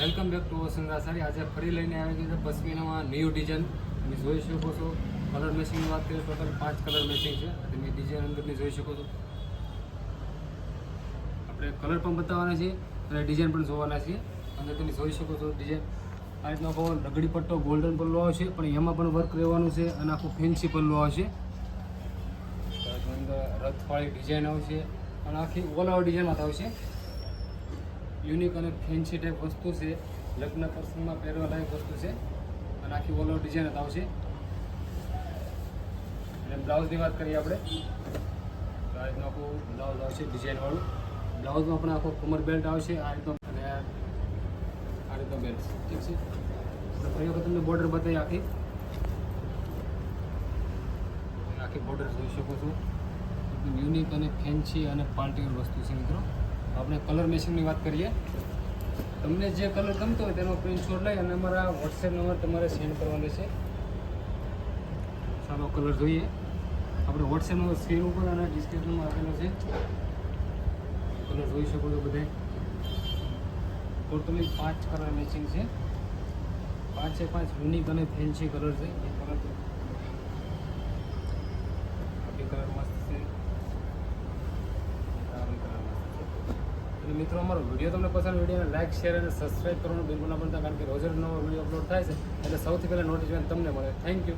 Welcome back to વસંતરા સાડી આજે ફરી લઈને આવી ગઈ છે પશ્મિનામાં ન્યૂ ડિઝાઇન તમે જોઈ શકો છો કલર મેચિંગની વાત કરીએ ટોટલ પાંચ કલર મેચિંગ છે. તમે ડિઝાઇન અંદરની જોઈ શકો છો. આપણે કલર પણ બતાવવાના છીએ અને ડિઝાઇન પણ જોવાના છીએ. અને તમે જોઈ શકો છો ડિઝાઇન આ રીતનો આખો રગડી પટ્ટો ગોલ્ડન પલ્લો આવશે, પણ એમાં પણ વર્ક રહેવાનું છે અને આખું ફેન્સી પલ્લો આવશે. અંદર રથવાળી ડિઝાઇન આવશે અને આખી ઓલ ઓવર ડિઝાઇનમાં આવશે. યુનિક અને ફેન્સી ટાઈપ વસ્તુ છે. લગ્ન પ્રસંગમાં પહેરવા લાયક વસ્તુ છે. અને આખી ઓલ ઓવર ડિઝાઇન આવશે. અને બ્લાઉઝની વાત કરીએ આપણે. આ રીતનું આખું બ્લાઉઝ આવશે ડિઝાઇનવાળું બ્લાઉઝમાં પણ આખો કમર બેલ્ટ આવશે. આ રીતનો અને આ રીતનો બેલ્ટ ઠીક છે? ફરી વખત તમને બોર્ડર બતાવી આખી આખી બોર્ડર જોઈ શકો છો. યુનિક અને ફેન્સી અને પાર્ટીવેર વસ્તુ છે મિત્રો. આપણે કલર મેચિંગની વાત કરીએ. તમને જે કલર ગમતો હોય તેનો સ્ક્રીનશોટ લઈ અને અમારા વોટ્સએપ નંબર તમારે સેન્ડ કરવાનો છે. સારો કલર જોઈએ. આપણે વોટ્સએપ નંબર સ્ક્રીન ઉપર અને ડિસ્ક્રિપ્શનમાં આપેલો છે. કલર જોઈ શકો છો બધે ટોટલી પાંચ કલર મેચિંગ છે. પાંચે પાંચ યુનિક અને ફેન્સી કલર છે. એ કલર તો આ બી કલર મસ્ત છે આ બી કલર મસ્ત છે અને મિત્રો, અમારો વીડિયો તમને પસંદ વિડીયોને લાઈક, શેર અને સબસ્ક્રાઈબ કરવાનું બિલકુલ ના બનતા કારણ કે રોજ નવો વીડિયો અપલોડ થાય છે. એટલે સૌથી પહેલાં નોટિફિકેશન તમને મળે. Thank you